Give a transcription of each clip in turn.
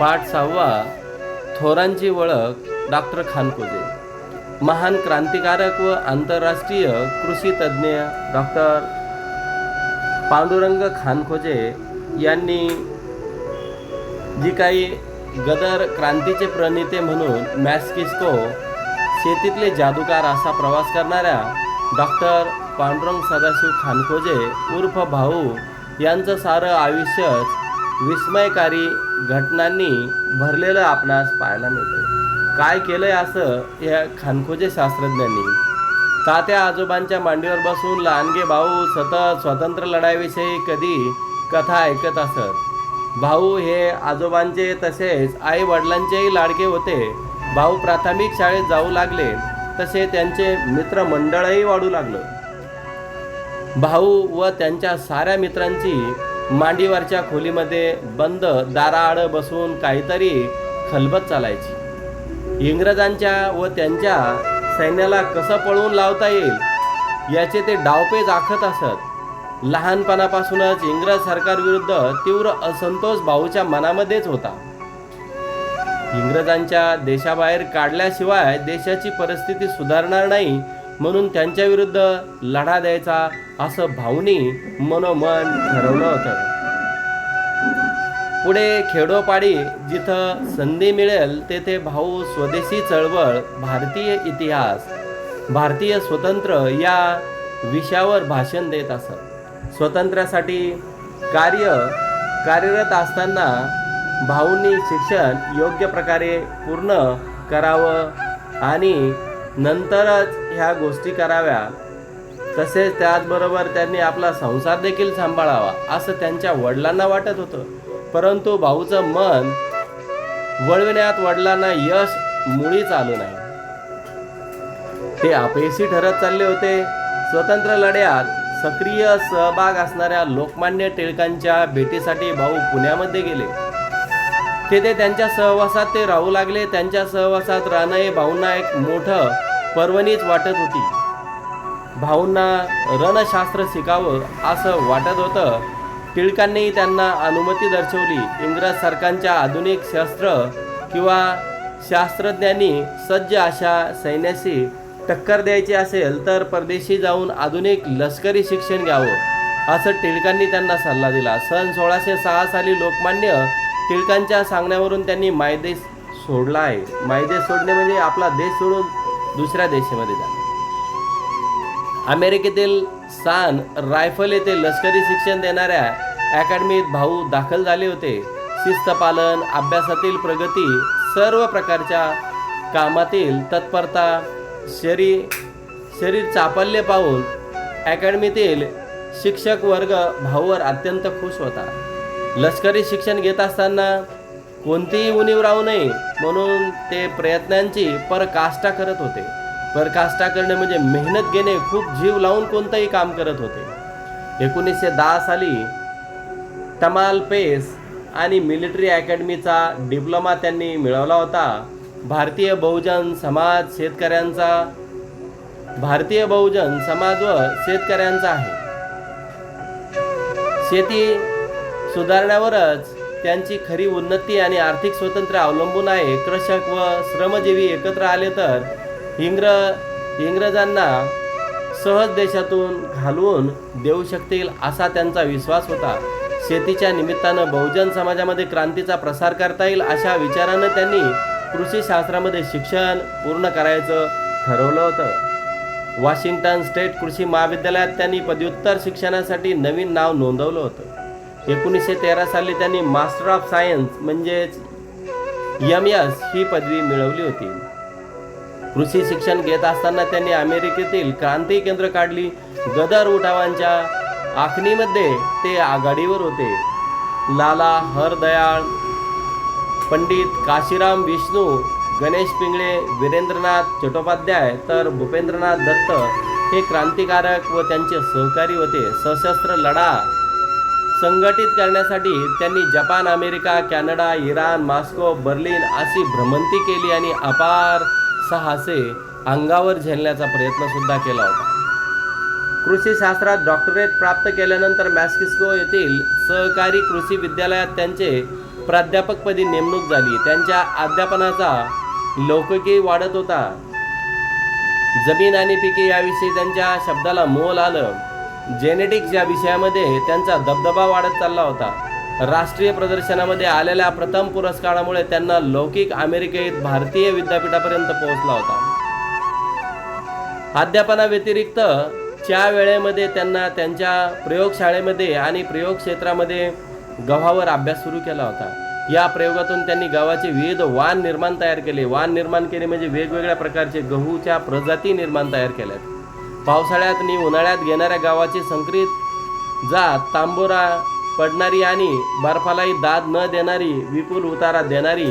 पाठ सहावा थोरांची ओळख डॉक्टर खानकोजे. महान क्रांतिकारक व आंतरराष्ट्रीय कृषी तज्ज्ञ डॉक्टर पांडुरंग खानखोजे यांनी जी काही गदर क्रांतीचे प्रणेते म्हणून मॅस्किस्को शेतीतले जादूगार असा प्रवास करणाऱ्या डॉक्टर पांडुरंग सदाशिव खानखोजे उर्फ भाऊ यांचं सारं आयुष्यच विस्मयकारी घटनांनी भरलेलं आपणास पाहायला मिळतं काय केलंय असं या खानखोजे शास्त्रज्ञांनी? तात्या आजोबांच्या मांडीवर बसून लहानगे भाऊ सतत स्वातंत्र्य लढाईविषयी कधी कथा ऐकत असत? भाऊ हे आजोबांचे तसेच आई वडिलांचेही लाडके होते. भाऊ प्राथमिक शाळेत जाऊ लागले तसे त्यांचे मित्रमंडळही वाढू लागलं. भाऊ व त्यांच्या साऱ्या मित्रांची मांडीवरच्या खोलीमध्ये बंद दाराआड बसून काहीतरी खलबत चालायची. इंग्रजांच्या व त्यांच्या सैन्याला कसं पळवून लावता येईल याचे ते डावपेज आखत असत. लहानपणापासूनच इंग्रज सरकारविरुद्ध तीव्र असंतोष भाऊच्या मनामध्येच होता. इंग्रजांच्या देशाबाहेर काढल्याशिवाय देशाची परिस्थिती सुधारणार नाही म्हणून त्यांच्याविरुद्ध लढा द्यायचा असं भाऊनी मनोमन ठरवलं होतं. पुढे खेडोपाडी जिथं संधी मिळेल तेथे भाऊ स्वदेशी चळवळ भारतीय इतिहास भारतीय स्वतंत्र या विषयावर भाषण देत असत. स्वातंत्र्यासाठी कार्य कार्यरत असताना भाऊंनी शिक्षण योग्य प्रकारे पूर्ण करावं आणि नंतरच ह्या गोष्टी कराव्या. तसेच त्याचबरोबर त्यांनी आपला संसार देखील सांभाळावा असं त्यांच्या वडिलांना वाटत होतं. परंतु भाऊचं मन वळविण्यात वडिलांना यश मुळीच आलं नाही. ते अपयशी ठरत चालले होते. स्वतंत्र लढ्यात सक्रिय सहभाग असणाऱ्या लोकमान्य टिळकांच्या भेटीसाठी भाऊ पुण्यामध्ये गेले. तेथे त्यांच्या सहवासात ते राहू लागले. त्यांच्या सहवासात राहणं हे भाऊंना एक मोठं पर्वणीच वाटत होती. भाऊंना रणशास्त्र शिकावं असं वाटत होतं. टिळकांनी त्यांना अनुमती दर्शवली. इंग्रज सरकारच्या आधुनिक शस्त्र किंवा शास्त्रज्ञांनी सज्ज अशा सैन्याशी टक्कर द्यायची असेल तर परदेशी जाऊन आधुनिक लष्करी शिक्षण घ्यावं असं टिळकांनी त्यांना सल्ला दिला. सन सोळाशे सहा साली लोकमान्य टिळकांच्या सांगण्यावरून त्यांनी मायदेश सोडला आहे मायदेश सोडणे म्हणजे आपला देश सोडून दुसऱ्या देशामध्ये जाणे अमेरिकेतील सान रायफल येथे लष्करी शिक्षण देणाऱ्या अकॅडमीत भाऊ दाखल झाले होते. शिस्तपालन अभ्यासातील प्रगती सर्व प्रकारच्या कामातील तत्परता शरी शरीर चापल्य पाहून अकॅडमीतील शिक्षक वर्ग भाऊवर अत्यंत खुश होता. लष्करी शिक्षण घेत असताना कोणतीही उणीव राहू नये म्हणून ते प्रयत्नांची परकाष्ठा करत होते. परकाष्ठा करणे म्हणजे मेहनत घेणे खूप जीव लावून कोणतंही काम करत होते. एकोणीसशे दहा साली तमाल पेस आणि मिलिटरी अकॅडमीचा डिप्लोमा त्यांनी मिळवला होता. भारतीय बहुजन समाज शेतकऱ्यांचा भारतीय बहुजन समाज व शेतकऱ्यांचा आहे. शेती सुधारण्यावरच त्यांची खरी उन्नती आणि आर्थिक स्वातंत्र्य अवलंबून आहे. कृषक व श्रमजीवी एकत्र आले तर इंग्र इंग्रजांना सहज देशातून घालवून देऊ शकतील असा त्यांचा विश्वास होता. शेतीच्या निमित्तानं बहुजन समाजामध्ये क्रांतीचा प्रसार करता येईल अशा विचारानं त्यांनी कृषीशास्त्रामध्ये शिक्षण पूर्ण करायचं ठरवलं होतं. वॉशिंग्टन स्टेट कृषी महाविद्यालयात त्यांनी पदव्युत्तर शिक्षणासाठी नवीन नाव नोंदवलं होतं. एकोणीसशे तेरा साली त्यांनी मास्टर ऑफ सायन्स म्हणजेच एम एस ही पदवी मिळवली होती. कृषी शिक्षण घेत असताना त्यांनी अमेरिकेतील क्रांती केंद्र काढली. गदर उठावांच्या आखणीमध्ये ते आघाडीवर होते. लाला हरदयाळ पंडित काशीराम विष्णू गणेश पिंगळे वीरेंद्रनाथ चट्टोपाध्याय तर भूपेंद्रनाथ दत्त हे क्रांतिकारक व त्यांचे सहकारी होते. सशस्त्र लढा संघटित करण्यासाठी त्यांनी Japan America Canada Iran Moscow Berlin अशी भ्रमंती केली आणि अपार साहसे अंगावर झेलण्याचा प्रयत्नसुद्धा केला होता. कृषी शास्त्रात डॉक्टरेट प्राप्त केल्यानंतर मॅस्किस्को येथील सहकारी कृषी विद्यालयात त्यांचे प्राध्यापकपदी नेमणूक झाली. त्यांच्या अध्यापनाचा लौकिकही वाढत होता. जमीन आणि पिके याविषयी त्यांच्या शब्दाला मोल आलं. जेनेटिक्स या विषयामध्ये त्यांचा दबदबा वाढत चालला होता. राष्ट्रीय प्रदर्शनामध्ये आलेल्या प्रथम पुरस्कारामुळे त्यांना लौकिक अमेरिकेत भारतीय विद्यापीठापर्यंत पोहोचला होता. अध्यापनाव्यतिरिक्त च्या वेळेमध्ये त्यांना त्यांच्या प्रयोगशाळेमध्ये आणि प्रयोग क्षेत्रामध्ये गव्हावर अभ्यास सुरू केला होता. या प्रयोगातून त्यांनी गव्हाचे विविध वाण निर्माण तयार केले. वाण निर्माण केले म्हणजे वेगवेगळ्या प्रकारचे गहूच्या प्रजाती निर्माण तयार केल्यात. पावसाळ्यात आणि उन्हाळ्यात घेणाऱ्या गावाची संकरित जात तांबोरा पडणारी आणि बर्फालाही दाद न देणारी विपुल उतारा देणारी.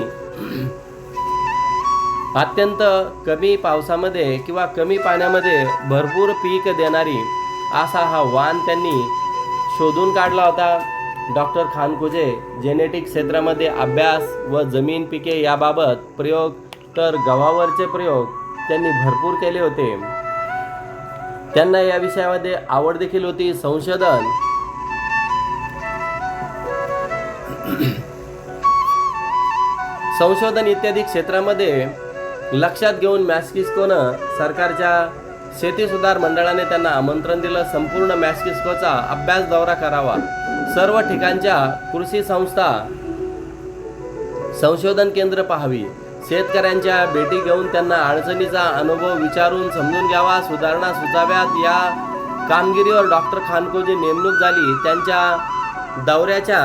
अत्यंत कमी पावसामध्ये किंवा कमी पाण्यामध्ये भरपूर पीक देणारी असा हा वाण त्यांनी शोधून काढला होता. डॉक्टर खानकुजे जेनेटिक क्षेत्रामध्ये अभ्यास व जमीन पिके याबाबत प्रयोग तर गव्हावरचे प्रयोग त्यांनी भरपूर केले होते. त्यांना या विषयामध्ये आवड देखील होती. संशोधन. संशोधन इत्यादी क्षेत्रामध्ये लक्षात घेऊन मॅस्किस्कोनं सरकारच्या शेती सुधार मंडळाने त्यांना आमंत्रण दिलं. संपूर्ण मॅस्किस्कोचा अभ्यास दौरा करावा. सर्व ठिकाणच्या कृषी संस्था संशोधन केंद्र पाहावी. शेतकऱ्यांच्या भेटी घेऊन त्यांना अडचणीचा अनुभव विचारून समजून घ्यावा सुधारणा सुचाव्यात. या कामगिरीवर डॉक्टर खानकोची नेमणूक झाली. त्यांच्या दौऱ्याच्या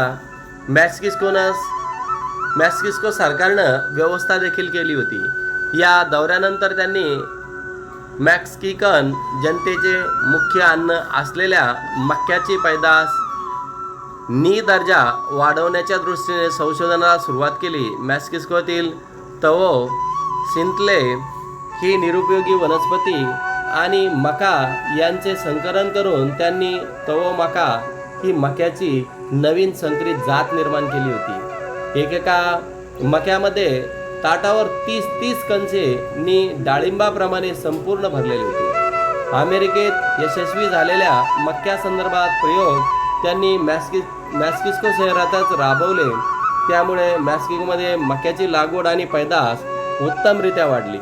मॅस्किस्कोनस मॅस्किस्को सरकारनं व्यवस्था देखील केली होती. या दौऱ्यानंतर त्यांनी मॅक्सिकन जनतेचे मुख्य अन्न असलेल्या मक्याची पैदास नी दर्जा वाढवण्याच्या दृष्टीने संशोधनाला सुरुवात केली. मॅस्किस्कोतील तवो सिंतले ही निरुपयोगी वनस्पती आणि मका यांचे संकलन करून त्यांनी तवो मका ही मक्याची नवीन संकरित जात निर्माण केली होती. एकेका मक्यामध्ये ताटावर तीस तीस कंचे नी डाळिंबाप्रमाणे संपूर्ण भरलेली होती. अमेरिकेत यशस्वी झालेल्या मक्यासंदर्भात प्रयोग त्यांनी मॅस्कि मॅस्किस्को शहरातच राबवले. त्यामुळे मॅस्किकमध्ये मक्याची लागवड आणि पैदास उत्तमरित्या वाढली.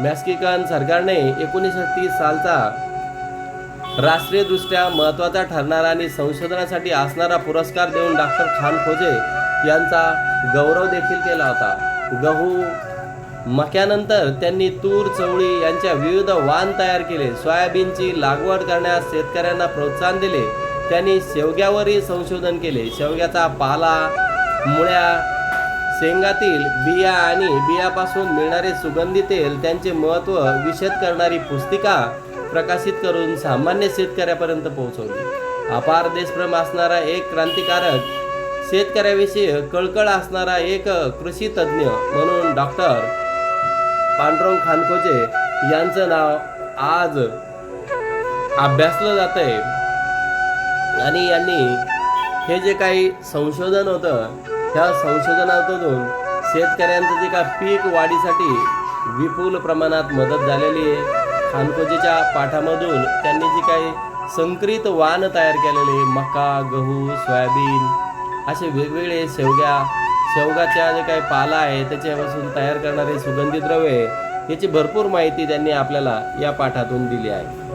मॅस्किकन सरकारने एकोणीसशे तीस सालचा राष्ट्रीयदृष्ट्या महत्त्वाचा ठरणारा आणि संशोधनासाठी असणारा पुरस्कार देऊन डॉक्टर खान खोजे यांचा गौरव देखील केला होता. गहू मक्यानंतर त्यांनी तूर चवळी यांच्या विविध वाण तयार केले. सोयाबीनची लागवड करण्यास शेतकऱ्यांना प्रोत्साहन दिले. त्यांनी शेवग्यावरही संशोधन केले. शेवग्याचा पाला मुळ्या शेंगातील बिया आणि बियापासून मिळणारे सुगंधी तेल त्यांचे महत्त्व विशद करणारी पुस्तिका प्रकाशित करून सामान्य शेतकऱ्यापर्यंत पोहोचवली. अपार देशप्रेम असणारा एक क्रांतिकारक शेतकऱ्याविषयी कळकळ असणारा एक कृषी तज्ज्ञ म्हणून डॉक्टर पांडुरंग खानकोजे यांचं नाव आज अभ्यासलं जात आहे आणि यांनी हे जे काही संशोधन होतं त्या संशोधनातून शेतकऱ्यांचं जे का पीक वाढीसाठी विपुल प्रमाणात मदत झालेली आहे. खानकोजीच्या पाठामधून त्यांनी जी काही संकरित वाण तयार केलेले मका गहू सोयाबीन असे वेगवेगळे शेवग्या शेवगाच्या जे काही पाला आहे त्याच्यापासून तयार करणारे सुगंधी द्रव्ये याची भरपूर माहिती त्यांनी आपल्याला या पाठातून दिली आहे.